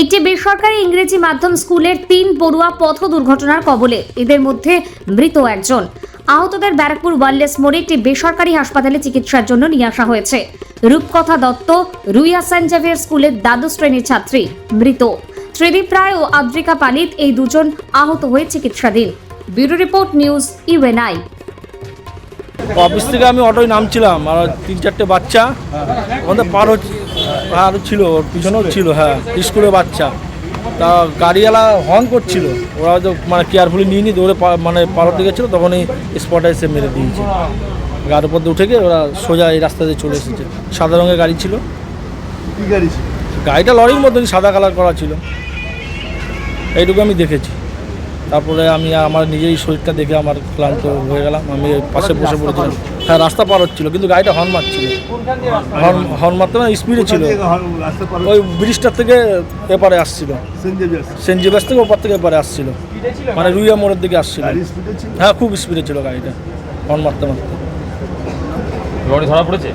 একটি বেসরকারি ইংরেজি মাধ্যম স্কুলের তিন পড়ুয়া পথ দুর্ঘটনার কবলে। এদের মধ্যে মৃত একজন। আহতদের ব্যারাকপুর ওয়ারলেস মোড়ে একটি বেসরকারি হাসপাতালে চিকিৎসার জন্য নিয়ে আসা হয়েছে। রূপকথা দত্ত, রুইয়া সেন্ট জেভিয়ার স্কুলের দ্বাদশ শ্রেণির ছাত্রী, মৃত। ত্রিদীপ রায় ও আদ্রিকা পালিত এই দুজন আহত হয়ে চিকিৎসাধীন। Bureau report news UNI. Office থেকে আমি অটোয় নামছিলাম। আর তিন চারটে বাচ্চা। ওখানে পার হচ্ছে আর ছিল ওর পিছনেও ছিল হ্যাঁ স্কুলের বাচ্চা। তা গাড়িওয়ালা হর্ন করছিল। ওরা হয়তো মানে কেয়ারফুলি নিয়ে নি দৌড়ে মানে পার হতে গেছিল তখনই স্পটে এসে মেরে দিয়েছে। গাড়ির উপর দিয়ে উঠে গিয়ে ওরা সোজা এই রাস্তা দিয়ে চলে এসেছে। সাদা রঙের গাড়ি ছিল। গাড়ি ছিল? গাড়িটা লরির মতনই সাদা কালার করা ছিল। এইটুকু আমি দেখেছি। তারপরে আমি আমার নিজেই শরীরটা দেখে আমার ক্লান্ত হয়ে গেলাম। আমি পাশে বসে পড়েছিলাম। হ্যাঁ রাস্তা পার হচ্ছিল কিন্তু গাড়িটা হর্ন মারছিল। হর্ন হর্ন মারতে না স্পিডে ছিল। ওই ব্রিজটার থেকে এপারে আসছিল। সেন্ট জেভিয়ার্স থেকে ওপার থেকে এপারে আসছিল। মানে রুইয়া মোড়ের দিকে আসছিল। হ্যাঁ খুব স্পিডে ছিল গাড়িটা হর্ন মারতে মারতে। লরি ধরা পড়েছে?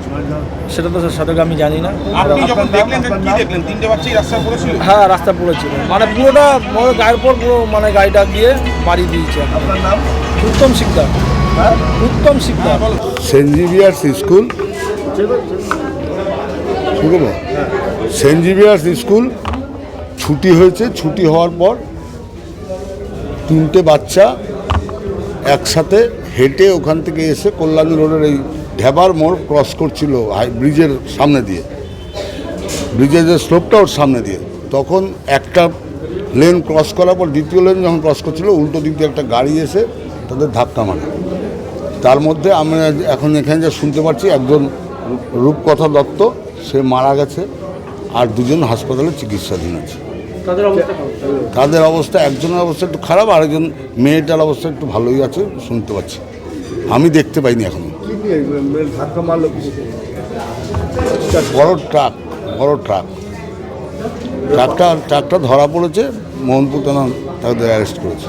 সেটা তো সঠিক আমি জানি না। আপনি যখন দেখলেন কি দেখলেন? তিনটে বাচ্চাই রাস্তায় পড়েছিল? হ্যাঁ রাস্তা পড়েছিল। মানে পুরোটা পুরো গায়ের পর পুরো মানে গাড়িটা গিয়ে বাড়ি দিয়েছে আপনার নাম? Uttam Sikdar. Uttam Sikdar. Saint Xavier's school. ঠিক আছে সেন্ট জেভিয়ার্স স্কুল ছুটি হয়েছে ছুটি হওয়ার পর তিনটে বাচ্চা একসাথে হেঁটে ওখান থেকে এসে কল্যাণী রোডের এই ঢেবার মোড় ক্রস করছিল হাই ব্রিজের সামনে দিয়ে। ব্রিজের যে স্লোপটা ওর সামনে দিয়ে। তখন একটা লেন ক্রস করার পর দ্বিতীয় লেন যখন ক্রস করছিল উল্টো দিক দিয়ে একটা গাড়ি এসে তাদের ধাক্কা মারে। তার মধ্যে আমরা এখন এখানে যা শুনতে পাচ্ছি একজন রূপকথা দত্ত সে মারা গেছে আর দুজন হাসপাতালে চিকিৎসাধীন আছে। তাদের অবস্থা একজনের অবস্থা একটু খারাপ আর একজন মেয়েটার অবস্থা একটু ভালোই আছে শুনতে পাচ্ছি। আমি দেখতে পাইনি এখনও। বড় ট্রাক বড় ট্রাক ট্রাকটা ট্রাকটা ধরা পড়েছে মোহনপুর থানা তাদের অ্যারেস্ট করেছে।